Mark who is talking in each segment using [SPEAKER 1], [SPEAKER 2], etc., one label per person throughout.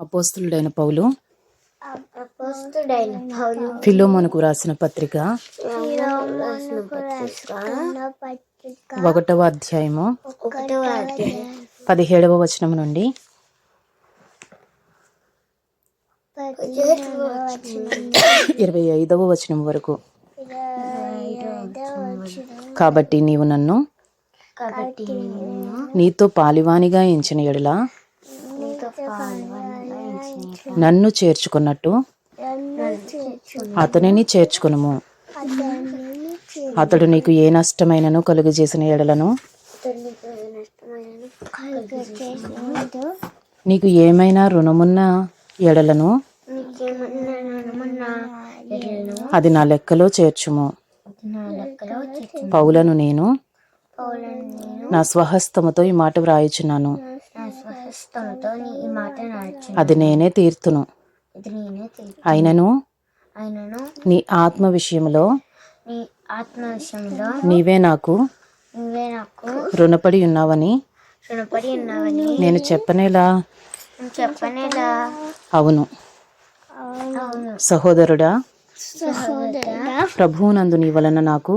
[SPEAKER 1] అపోస్తుడైన పౌలు.
[SPEAKER 2] ఫిలోమోనుకు రాసిన పత్రిక ఒకటవ అధ్యాయము పదిహేడవ వచనం నుండి. ఇరవై ఐదవ వచనం వరకు. కాబట్టి నీవు నన్ను నీతో పాలివానిగా ఎంచిన ఎడల నన్ను చేర్చుకున్నట్టు అతనిని చేర్చుకునుము. అతడు నీకు ఏ నష్టమైనను కలుగజేసిన ఎడలను నీకు ఏమైనా రుణమున్న ఎడలను అది నా లెక్కలో చేర్చుము. పౌలను నేను నా స్వహస్తముతో ఈ మాట వ్రాయుచున్నాను.
[SPEAKER 1] ఈ మాట నడుచు
[SPEAKER 2] అది నేనే తీర్తును.
[SPEAKER 1] ఇది నేనే తెలియ
[SPEAKER 2] అయినను నీ ఆత్మ విషయంలో
[SPEAKER 1] నీ ఆత్మ విషయంలో
[SPEAKER 2] నీవే నాకు
[SPEAKER 1] నువ్వే నాకు
[SPEAKER 2] రుణపడి ఉన్నావని
[SPEAKER 1] రుణపడి ఉన్నావని
[SPEAKER 2] నేను చెప్పనేలా?
[SPEAKER 1] నేను చెప్పనేలా?
[SPEAKER 2] అవును.
[SPEAKER 1] అవును.
[SPEAKER 2] సహోదరుడా
[SPEAKER 1] సహోదరా
[SPEAKER 2] ప్రభువునందు నీ వలన నాకు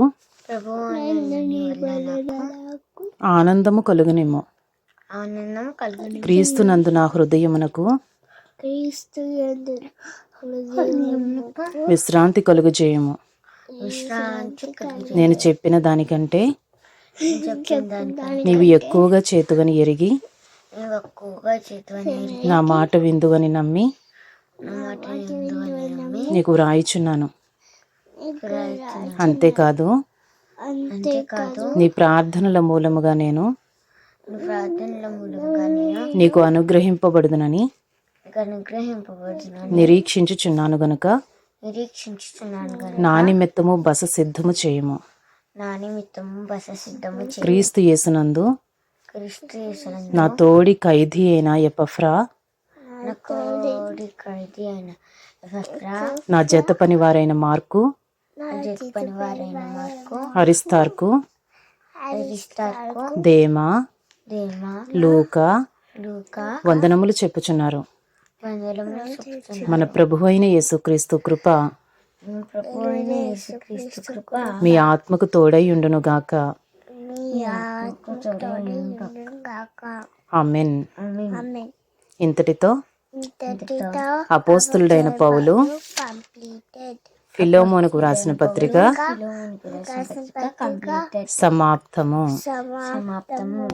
[SPEAKER 2] ఆనందము కలుగునేమో
[SPEAKER 1] ఆనందం కలుగుని
[SPEAKER 2] క్రీస్తునందు నా హృదయమునకు
[SPEAKER 1] క్రీస్తు హృదయమునకు
[SPEAKER 2] విశ్రాంతి
[SPEAKER 1] కలుగు
[SPEAKER 2] నేను చెప్పిన దానికంటే నీవు ఎక్కువగా చేతువని ఎరిగి నా మాట విందువని నమ్మి నీకు వ్రాయిచున్నాను. అంతేకాదు నీ ప్రార్థనల మూలముగా నేను
[SPEAKER 1] నీ ప్రార్థనల మూలంగా నేను
[SPEAKER 2] నీకు అనుగ్రహింపబడుదునని నిరీక్షించుచున్నాను గనుక నా నిమిత్తము బస సిద్ధము చేయము.
[SPEAKER 1] నా నిమిత్తము బస సిద్ధము
[SPEAKER 2] క్రీస్తు యేసునందు
[SPEAKER 1] క్రీస్తు యేసునందు
[SPEAKER 2] నా తోడి ఖైదీ అయిన ఎపఫ్రా
[SPEAKER 1] నా
[SPEAKER 2] జత పనివారైన మార్కు
[SPEAKER 1] నా జట్ పనివారైన మార్కు
[SPEAKER 2] అరిస్తార్కు దేమా
[SPEAKER 1] దేమా
[SPEAKER 2] లూకా.
[SPEAKER 1] లూకా.
[SPEAKER 2] వందనములు చెప్పుచున్నారు. మన ప్రభు అయిన యేసుక్రీస్తు కృప.
[SPEAKER 1] మీ ప్రభు అయిన యేసుక్రీస్తు కృప.
[SPEAKER 2] మీ ఆత్మకు తోడై ఉండును గాక.
[SPEAKER 1] మీ ఆత్మకు తోడైయుండును గాక.
[SPEAKER 2] ఆమెన్.
[SPEAKER 1] ఆమేన్.
[SPEAKER 2] ఇంతటితో అపోస్తులుడైన పౌలు ఫిలోమోనుకు వ్రాసిన పత్రిక
[SPEAKER 1] ఫిలోమోనుకు రాసిన పత్రిక కంప్లీటెడ్.
[SPEAKER 2] సమాప్తము.
[SPEAKER 1] సమాప్తము.